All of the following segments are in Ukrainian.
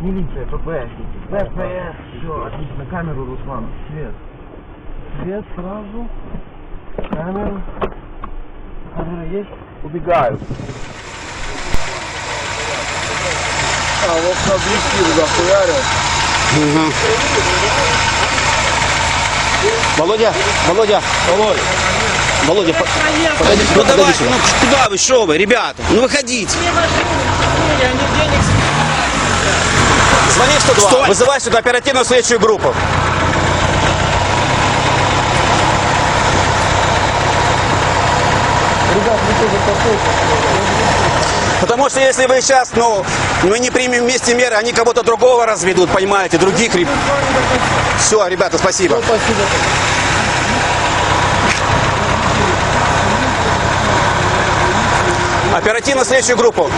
Милиция, ПП. ППС. Все, отлично. Камеру, Руслан. Свет. Свет сразу. Камеру. Камера есть? Убегаю. А, вот объектив захуярил. Володя, Володя, Володя. Володя, по- подойди, Ну подойди давайте, сюда. ну куда вы, что вы, ребята? Ну выходите. Звони в 102, Стой! вызывай сюда оперативную следующую группу. Потому что если вы сейчас, ну, мы не примем вместе меры, они кого-то другого разведут, понимаете, других. реб- Все, ребята, спасибо. Оперативно следующую группу.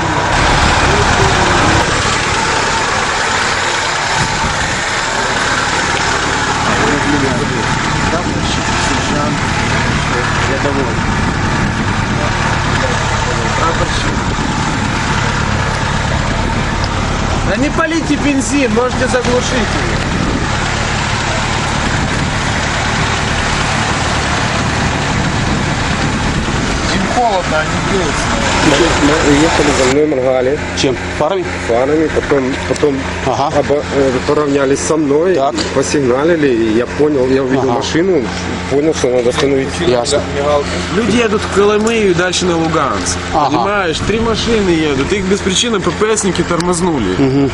Да не полите бензин, можете заглушить его. Им холодно, они греются. Мы ехали за мной, моргали Чем? Парами? фарами, потом, потом Ага. обо- э, поравнялись со мной, Так. посигналили, и я понял, я увидел Ага. машину, понял, что надо остановить. Ясно. Люди едут в Колымыю и дальше на Луганск. Ага. Понимаешь, три машины едут, их без причины ППСники тормознули.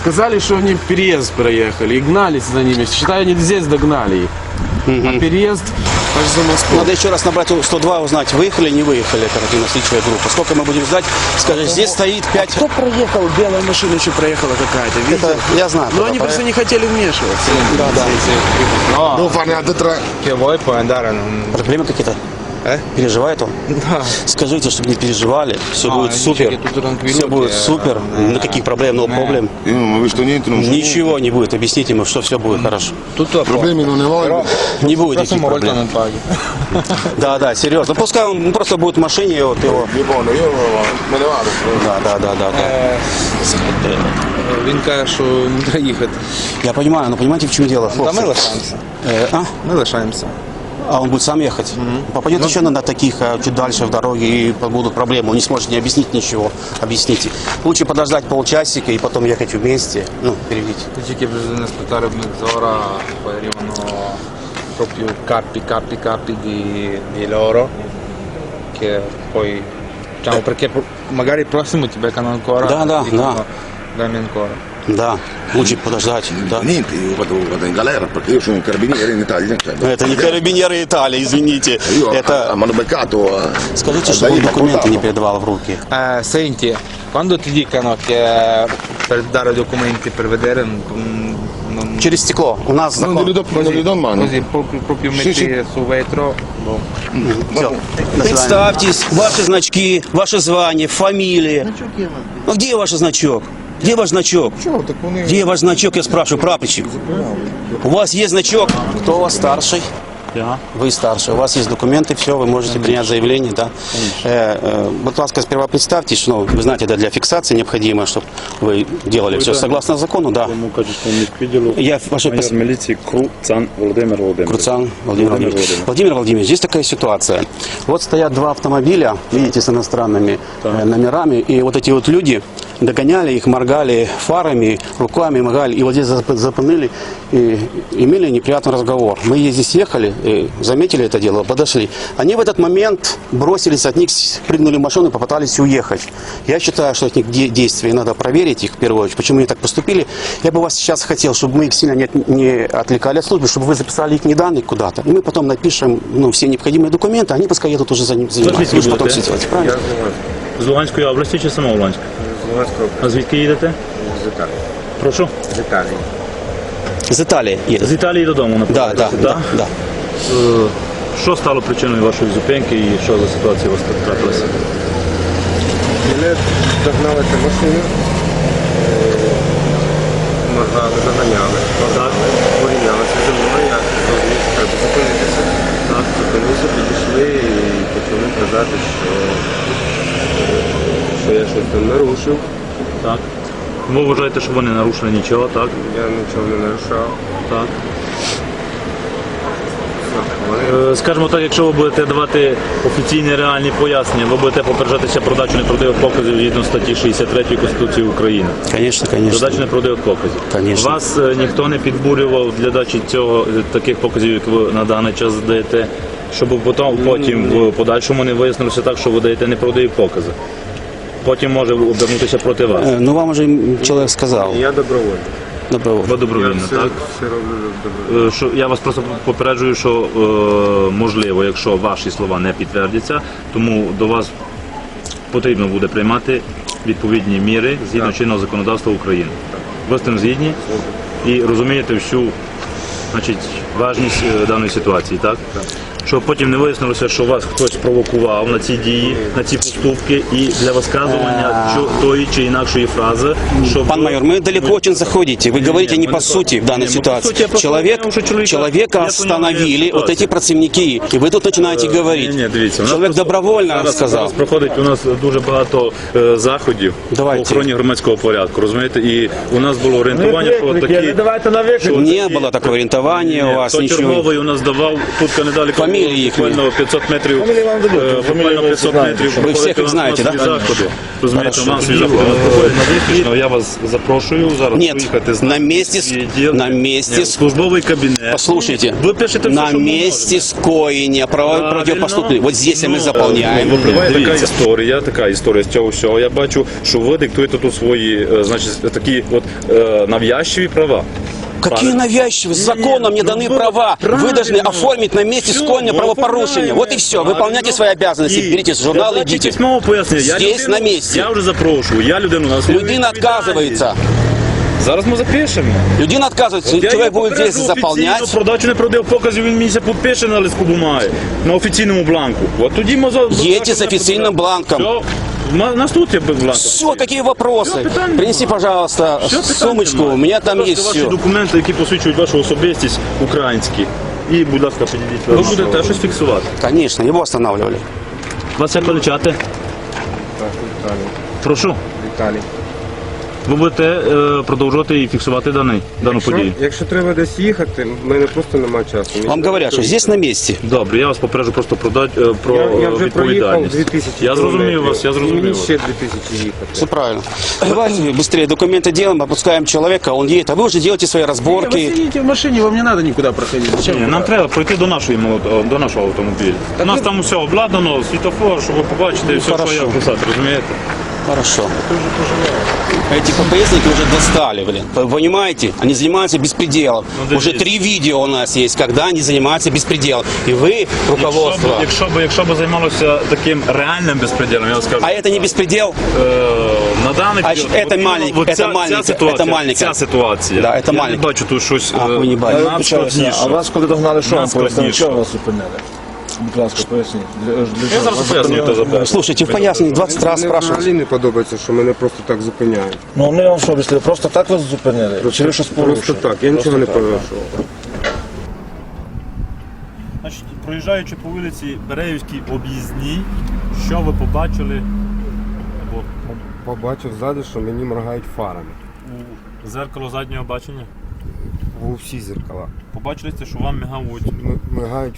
Сказали, что они переезд проехали и гнались за ними. Считай, они здесь догнали их. А переезд аж за Москву. Надо еще раз набрать у 102, узнать, выехали, не выехали оперативно-следственная группа. Сколько мы будем ждать? Скажи, здесь стоит 5... Кто проехал? Белая машина еще проехала какая-то, видел? Это я знаю. Но кто они просто проехал. не хотели вмешиваться. Да, да. Devo farne altre tre. Che vuoi puoi andare, non... Проблемы какие-то? Э? Переживает он? Да. Скажите, чтобы не переживали. Все А, будет dice супер. che tutto tranquillo, Все будет che- супер. Никаких проблем, no проблем. Io non ho visto niente, non so Ничего не будет. Объясните ему, что все будет хорошо. Tutto a posto. Problemi non ne voglio. Не будет La никаких prossima volta проблем. non paghi. Да, да, серьезно. Пускай он просто будет в машине, и вот его. Io buono, io me ne vado. Да, да, да, да, да. Він каже, що не треба їхати. Я понимаю, но понимаете, в чем дело? Та хлопцы? ми лишаємося. Э, а? Ми лишаємося. А он будет сам ехать? Попадет еще на таких а, чуть дальше в дороге и будут проблемы. Он не сможет не объяснить ничего. Объясните. Лучше подождать полчасика и потом ехать вместе. Ну, переведите. Poi arrivano proprio capi, capi, capi di, di loro che poi diciamo perché magari il prossimo ti beccano ancora Da, da, da. dammi ancora. Да, лучше подождать. Да. Niente, io vado, vado in galera perché io sono un carabiniere in Italia. Cioè, Это не карабинеры Italia, извините. io ah, Это... mi hanno beccato. a- Скажите, a чтобы он Daima документы не Coltano. передавал в руки. Eh, senti, quando ti dicono che per dare documenti per vedere mm, non, Через стекло. У нас Non закон. glieli do, non glieli do in mano. così proprio, proprio Sì, metti sì. sul vetro Все. Представьтесь, ваши значки, ваше звание, фамилия. Ну где ваш значок? Где ваш значок? Чого, так вони... Где ваш значок, я спрашиваю, прапорщик? У вас есть значок? Кто у вас старший? Я. Вы старший, у вас есть документы, все, вы можете принять заявление, да. Э, э, будь ласка, сперва представьтесь, ну, вы знаете, да, для фиксации необходимо, чтобы вы делали все согласно закону, да. Тому качеству міськвідділу Я ваше майор пос- міліції Круцан Володимир Володимирович. Круцан Владимир Владимирович. Владимирович. Владимир Владимирович, здесь такая ситуация. Вот стоят два автомобиля, видите, с иностранными э, номерами, и вот эти вот люди догоняли их, моргали фарами, руками моргали, и вот здесь зап- запынули и имели неприятный разговор. Мы здесь ехали, э, заметили это дело, подошли. Они в этот момент бросились от них, прыгнули в машину и попытались уехать. Я считаю, что этих де- действий надо проверить их в первую очередь, почему они так поступили. Я бы вас сейчас хотел, чтобы мы их сильно не, от- не отвлекали от службы, чтобы вы записали их данные куда-то. И мы потом напишем ну, все необходимые документы, они пускай едут уже за ним заниматься. Вы же потом все делаете, правильно? З Луганської області чи сама Луганська? З Луганського А звідки їдете? з Італії. Прошу. З Італії. Из Италии едут. З Італії додому, Да, наприклад. да, да, да. Е, Що стало причиною вашої зупинки і що за ситуація у вас тут трапилася? Мене догнали ця машина, Моргали, заганяли, Так. порівнялися зі мною, я зрозумів, що треба зупинитися. Так. Зупинилися, підійшли і почали казати, що, що я щось там нарушив. Так. Ви вважаєте, що вони не нарушили нічого, так? Я нічого не нарушав. Так. Е, Скажімо так, якщо ви будете давати офіційні реальні пояснення, ви будете попереджатися про дачу неправдивих показів згідно статті 63 Конституції України. Конечно, Про конечно. дачу неправдивих показів. Конечно. Вас е, ніхто не підбурював для дачі цього е, таких показів, як ви на даний час даєте, щоб потім, потім в подальшому не вияснилося так, що ви даєте неправдиві покази. Потім може обернутися проти вас. Э, Ну, вам уже человек сказал. я. Ви добровільно, все, так? все роблю добровольно. Е, Що я вас просто попереджую, що е, можливо, якщо ваші слова не підтвердяться, тому до вас потрібно буде приймати відповідні міри згідно чинного законодавства України. Ви з тим згідні і розумієте всю значить, важність е, даної ситуації, так? Щоб потім не вияснилося, що вас хтось провокував на ці дії, на ці поступки, і для висказування чо- тої чи інакшої фрази, щоб Пан майор, мы далеко очень заходите. Вы говорите не мы по не сути по- в данной не, мы по ситуации. сути, я просто Человек, понял, что человека- человека я понял, остановили я вот эти ситуацию. противники, и вы тут начинаете говорить. Ні, ні, дивіться, у нас Человек просто добровольно зараз, сказал. Зараз проходить у нас дуже багато е, заходів Давайте. по охороні громадського порядку, розумієте? І у нас було орієнтування, що такі... давайте на виклик. що Не такі- было такого ориентования у вас, Хто ничего. черговий у нас давав, тут недалеко Фамілії їхні. буквально 500 метрів, е, буквально 500 метрів. Ви всіх їх знаєте, да? заходи. Розумієте, Хорошо. масові заходи у нас проходять на виключно. Я вас запрошую зараз Нет, поїхати з на нами месте с- відділ. на месте с- службовий кабінет. Послушайте, Ви пишете все, на що месте скоєння право противопоступлений. Вот здесь мы Ну, заполняем. ну, Випливає така історія, така історія з цього всього. Я бачу, що ви диктуєте тут свої, е, значить, такі от е, нав'язчиві права. Какие навязчивые? Законом мне ну, даны вы- права. Вы правильно. должны оформить на месте Всё, скоєння мы правопорушения. оформляем Вот и это. все. Правильно. Выполняйте свои обязанности. І Берите журнал, дайте идите. письмове пояснення. Я Здесь людину- на місці. Я вже запрошую. Я людину на свою Людина відповідальність. отказывается. Зараз ми запишемо. Людина отказывается. Я Человек його будет здесь попереджу заполнять. офіційно, Продачу неправдивих показів він мені це підпише на листку бумаги, на офіційному бланку. От тоді ми за- Едьте с официальным бланком. Все. У нас тут є бланк. Все, какие вопросы? Всё, питань Принеси, нема. пожалуйста, Що питань сумочку. немає? У меня там Будь есть ласка, все. Ваші документи, які посвідчують вашу особистість українські. І, будь ласка, підійдіть. Ви будете щось фіксувати. Конечно, его останавливали. Вас як величати? Так, Віталій. Прошу. Віталій. Ви будете е, продовжувати і фіксувати даний, дану Якщо, подію. якщо треба десь їхати, в мене просто немає часу. Мені Вам треба говорят, что здесь на месте. Добре, я вас попереджу просто про, да- е, про Я, я е, вже проїхав відповідальність. 2000 Я зрозумів кілометрів. вас, я І зрозумів мені вас. ще 2000 їхати. Все правильно. Давайте быстрее документы делаем, опускаем человека, он едет, а вы уже делаете свои Вы разборки. сидите в машине, вам не надо никуда проходить. Зачем? Ні, вы нам туда? треба пройти до нашої молод- до нашого автомобіля. У нас там усе обладнано, світофор, щоб ви побачите все, хорошо. що я писати, розумієте? Хорошо. Эти ППСники уже достали, блин. Вы Понимаете? Они занимаются беспределом. Ну, уже дивись. три видео у нас есть, когда они занимаются беспределом. И вы, Якщо б, руководство. якщо б, якщо б займалося таким реальним безпреділом, я вам скажу. А это не беспредел? Е, на даний А період, це от іменно маленьке, от це ця, маленьке, ця ситуація, це маленьке. ця ситуація. Да, це я маленьке. не бачу тут щось А, е, ви не бачите. надскладніше. А вас, коли догнали, що вам пояснили? Надскладніше. Чого вас зупинили? Будь ласка, поясніть. Для, для Я чого зараз пояснюю то запитання. Слушайте, в пояснении 20 раз Мені спрашивают. взагалі не подобається, що мене просто так зупиняють. Ну вони вам що об'яснили? Просто так вас зупинили? Чи ви щось порушили? Просто так, я нічого не порушував. Значить, проїжджаючи по вулиці Береївській об'їзній, що ви побачили або Побачив ззаду, що мені моргають фарами. у зеркало заднього бачення? У всі зеркала. Побачили, що вам мигають Мигають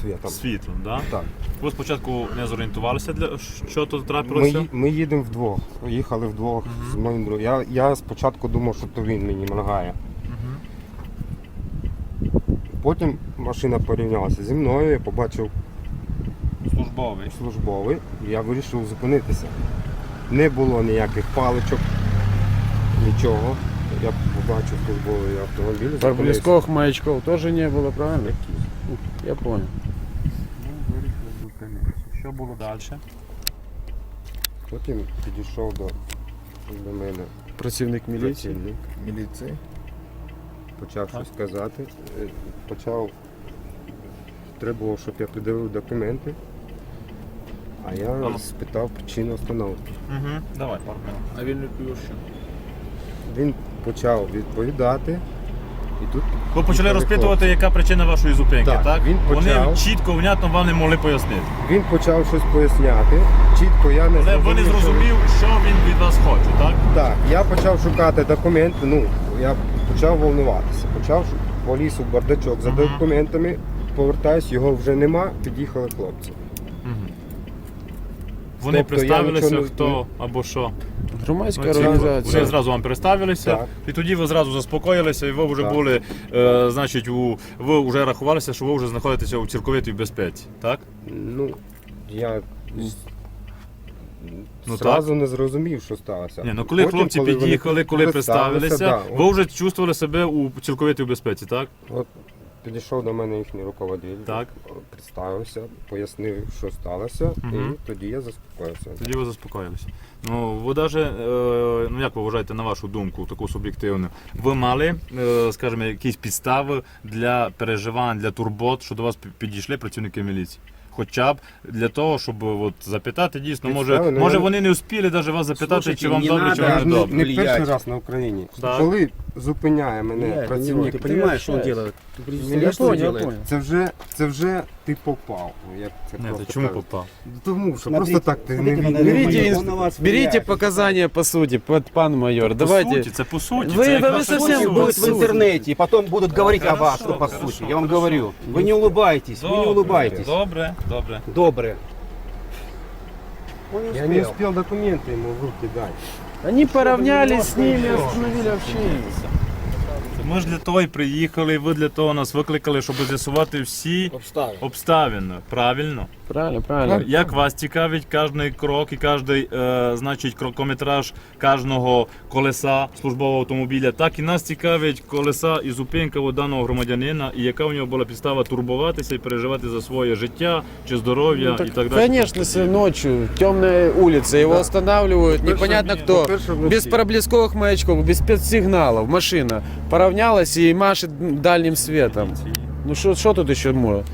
світом. світлом, да? Так. Ви спочатку не зорієнтувалися, для що тут Ми, трапилося? ї- ми їдемо вдвох. Їхали вдвох з моїм другом. Я, я спочатку думав, що то він мені моргає. Потім машина порівнялася зі мною, я побачив Службовий. службовий, і я вирішив зупинитися. Не було ніяких паличок, нічого. Я побачив службовий автомобіль. Проблесковых маячков тоже не было, правильно? Я понял. Що було далі? Потім підійшов до, до мене Противник милиции. працівник, Міліції. почав щось казати. Е, Почав требував, щоб я придивив документи. А я Алло. спитав причину остановки. Угу. Давай, пару минут. А він не п'є що? Він почав відповідати, І тут Ви почали розпитувати, яка причина вашої зупинки, так? Так, він Вони почав. чітко, внятно вам не могли пояснити. Він почав щось поясняти. Чітко я не Але ви не що він- зрозумів, що він від вас хоче, так? Так, я почав шукати документи, ну, я почав волнуватися. Почав шу- поліз у бардачок за документами, повертаюсь, його вже нема, під'їхали хлопці. Вони Тобто я представилися, нічого не- хто або що. Громадська Ну, ці- організація. Вони зразу вам представилися, Так. і тоді ви зразу заспокоїлися, і ви вже Так. були, е, значить, у, ви вже рахувалися, що ви вже знаходитеся у цілковитій безпеці, так? Ну, я Ну, зразу не зрозумів, що сталося. Ні, ну коли Потім, хлопці вони під'їхали, коли представилися, да, ви вже чувствували себе у цілковитій безпеці, так? От підійшов до мене їхній руководитель, Так. представився, пояснив, що сталося, Мгм. і тоді я заспокоївся. Тоді ви заспокоїлися. Ну, ви даже, е, ну як ви вважаєте, на вашу думку, таку суб'єктивну, ви мали, е, скажімо, якісь підстави для переживань, для турбот, що до вас пі- підійшли працівники міліції? Хоча б для того, щоб от, запитати дійсно, може, Підстави, ну, може я- вони не успіли навіть вас запитати, Слушайте, чи вам не добре, чи надо вам не ж не, добре. не Влиять. перший раз на Україні. Так. Коли зупиняє мене працівник, Ты понимаешь, что он делает? Ты Ну, представляешь, я что он понял, делает? понял. Це вже, це вже ти попав. Як це Ні, просто ти чому кажуть. попав? Тому що Смотрите, просто так ти не смотрите, від- надо не думать, Берите, від- он на вас берите влияет. показания по сути, под пан майор. По Давайте. суті, це по суті. Ви- це як ви- ви наша совсем суть. будете будет в интернете, и потом будут говорить о вас, что по хорошо, сути. Я вам говорю. Вы не улыбайтесь, вы не улыбайтесь. Добре, добре. Добрые. Я не успел документы ему в руки дать. Они поравнялись с ними, остановили общение. Ми ж для того і приїхали, ви для того нас викликали, щоб з'ясувати всі обставини. Правильно? Правильно, правильно. Як вас цікавить кожний крок і кожний, е, значить, крокометраж кожного колеса службового автомобіля, так і нас цікавить колеса і зупинка у даного громадянина, і яка у нього була підстава турбуватися і переживати за своє життя чи здоров'я Ну, так, і так далі. Конечно, если ночью, темная улица, его останавливают, непонятно Во-первых, кто, во-первых, без проблесковых маячков, без спецсигналов, машина поравнялась и машет дальним светом. Ну что тут еще может?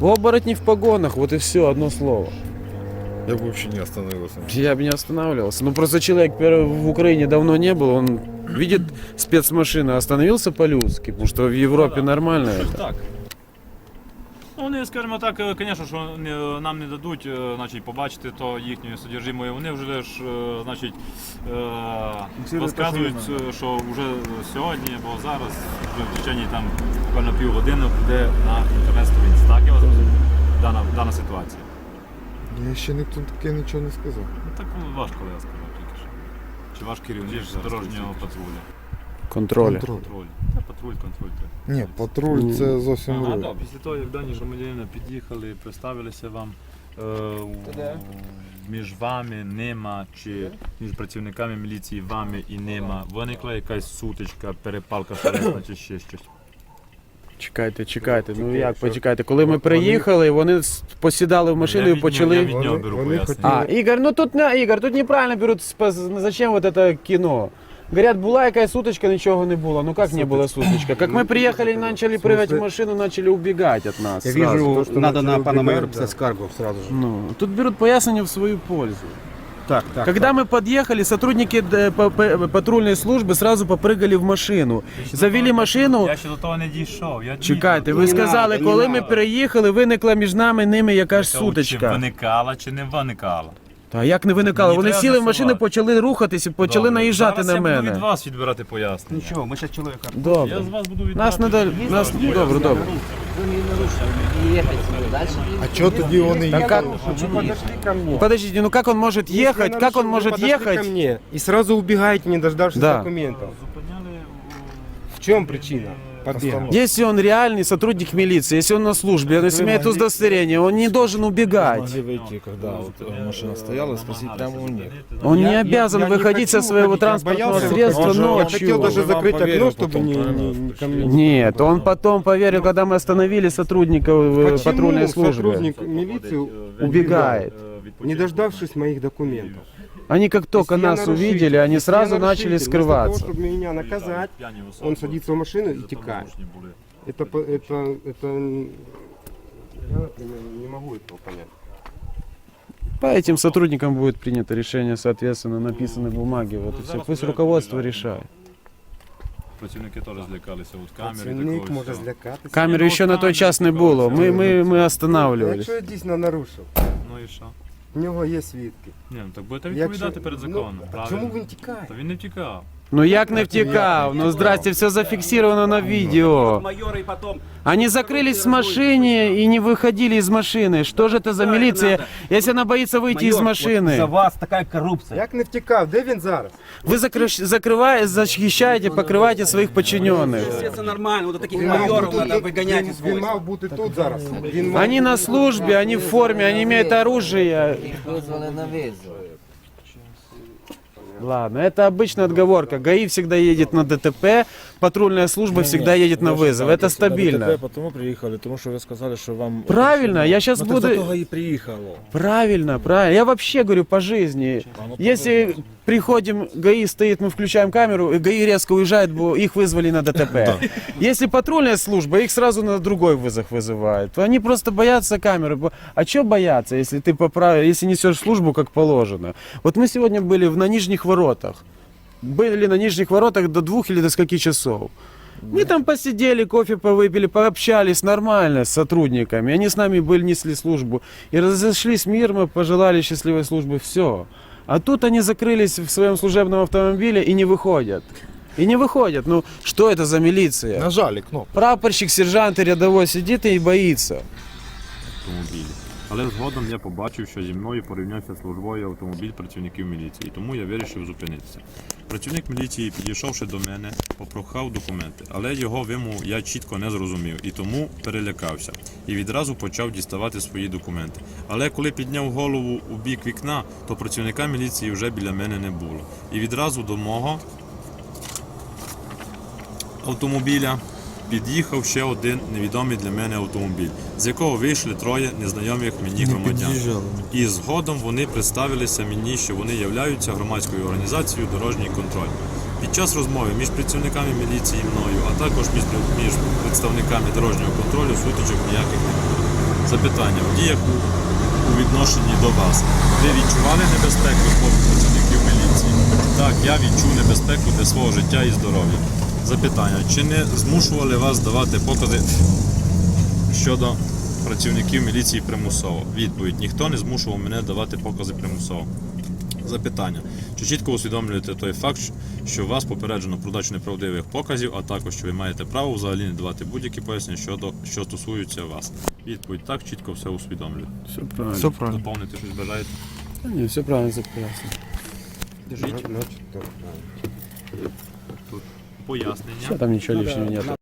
В оборотни в погонах, вот и все, одно слово. Я бы вообще не остановился. Я бы не останавливался. Ну просто человек в Украине давно не был, он видит спецмашину, остановился по-людски, потому что в Европе нормально это. Так. Ну, вони, скажімо так, е, звісно, що нам не дадуть е, значить, побачити то їхнє содержимое. Вони вже ж, е, значить, е, розказують, е, що вже сьогодні або зараз, в течение там буквально півгодини буде на інтернет-сторінці. Так, я вас розумію? Дана, дана ситуація. Я ще ніхто таке нічого не сказав. Ну, так ваш колега сказав тільки що. Чи ваш керівник дорожнього патруля? Контроля. Контроль. Патруль. Контроль. Ні, патруль це зовсім Ага, друге. да, після того, як дані громадянини під'їхали, представилися вам, е, у- між вами нема, чи між працівниками міліції вами і нема, виникла якась сутичка, перепалка словесна чи ще щось. Чекайте, чекайте. Ну як почекайте? Коли ми приїхали, вони с- посідали в машину Я і від- почали. я від нього Вони- беру вони пояснення. А, Игорь, ну тут не Игорь, тут неправильно берут. спа- Зачем вот это кино? Говорят, була якась суточка, нічого не було. Ну как не было суточка? Как мы приехали, начали прыгать в машину, начали убегать от нас. Я сразу. вижу, то, что надо на начали пана майора убегать, писать скаргу сразу же. Ну, тут берут пояснение в свою пользу. Так, так. Когда мы подъехали, сотрудники э, по- по- патрульной службы сразу попрыгали в машину. Завели машину. Я ще до того не дійшов. Я Чекайте, ви Не сказали, надо, не коли ми надо. приїхали, виникла між нами і ними якась Чи сутичка. виникала, чи не виникала. Та як не виникало? Мені Вони треба сіли в машину, почали рухатися, почали Добре, наїжджати зараз на я буду мене. від вас відбирати пояснення. Ничего, мы сейчас человека... Я Добре. з вас буду відбирати. Нас не дали. Нас добре, добре. А чого тоді вони Так как? Подошли ко мне. Подождите, ну как он может ехать? Как он вы может подошли ко мне и сразу убегаете, не дождавшись Да. документов. Зупиняли В чем причина побега? Если он реальный сотрудник милиции, если он на службе, он имеет удостоверение, он не должен убегать. могли выйти, когда вот э, машина стояла, спросить прямо у них. Он не Я- обязан я не выходить со хочу своего выходить, я транспортного боялся средства выходить. Я ночью. хотел даже закрыть окно, чтобы не, не- не ко мне. Нет, он потом поверил, когда мы остановили сотрудников э, Почему патрульной службы. сотрудник милиции Убегает. не дождавшись моих документов? Они как только Если я нас нарушитель, увидели, они если я сразу нарушитель, начали вместо того, скрываться. чтобы меня наказать, он садится в машину и текает. Это, по- это, это, я, например, не могу этого понять. По этим сотрудникам будет принято решение, соответственно, написаны бумаги. Вот и все. Пусть руководство решает. працівники теж злякалися от камери. Працівник такого може всього. злякатися. Камери ну, ще на той камери час не такого було. Ми, всього. ми, ми Ну, останавливались. Якщо я дійсно нарушив, Ну і що? В нього є свідки. Ні, ну так будете відповідати Якщо- перед ну, законом. а правильно. чому він тікає? Та він не втікав. Ну як не втекав? Ну здрасте, все зафиксировано на видео. Майоры и потом. Они закрылись в машине и не выходили из машины. Что же это за милиция, если она боится выйти из машины? вас такая коррупция. Як не втікав? Де він зараз? Вы закрыш- закрываете, защищаете, покрываете своих подчиненных. Это нормально, вот таких Він мав майоров бути надо тут- выгонять він- из Він войск. мав бути тут зараз. Він мав Они на службе, они в форме, они имеют оружие. Ладно, это обычная отговорка. ГАИ всегда едет на ДТП, патрульная служба всегда едет на вызов. Это стабильно. Тому приїхали, тому що ви сказали, що вам... Правильно, я сейчас Ну, так за буду... того і приїхало. Правильно, правильно. Я вообще говорю по жизни. Если приходим, ГАИ стоит, мы включаем камеру, и ГАИ резко уезжает, бо их вызвали на ДТП. Если патрульная служба, их сразу на другой вызов вызывают. Они просто боятся камеры. Бо- А что бояться, если ты поправ... если несешь службу как положено? Вот мы сегодня были в, на Нижних воротах. Были на Нижних воротах до двух или до скольки часов. Мы там посидели, кофе повыпили, пообщались нормально с сотрудниками. Они с нами были, несли службу. И разошлись мирно, пожелали счастливой службы, все. А тут они закрылись в своем служебном автомобиле и не выходят. И не выходят. Ну, что это за милиция? Нажали кнопку. Прапорщик, сержант и рядовой сидит и боится. автомобілі. Але згодом я побачив, що зі мною порівнявся службовий автомобіль працівників міліції, тому я вирішив зупинитися. Працівник міліції, підійшовши до мене, попрохав документи, але його вимогу я чітко не зрозумів і тому перелякався і відразу почав діставати свої документи. Але коли підняв голову у бік вікна, то працівника міліції вже біля мене не було. І відразу до мого автомобіля під'їхав ще один невідомий для мене автомобіль, з якого вийшли троє незнайомих мені громадян. І згодом вони представилися мені, що вони являються громадською організацією Дорожній контроль. Під час розмови між працівниками міліції і мною, а також між, представниками дорожнього контролю сутичок ніяких не було. Запитання в діях у, у відношенні до вас. Ви відчували небезпеку з боку працівників міліції? Так, я відчув небезпеку для свого життя і здоров'я. Запитання, чи не змушували вас давати покази щодо працівників міліції примусово? Відповідь: ніхто не змушував мене давати покази примусово. Запитання. Чи чітко усвідомлюєте той факт, що вас попереджено про дачу неправдивих показів, а також що ви маєте право взагалі не давати будь-які пояснення щодо що стосуються вас? Відповідь так, чітко все усвідомлюю. Все правильно. Все правильно. Доповнити щось бажаєте? Не, все правильно, все. Держіть. Пояснення. Все, там ничего лишнего нет.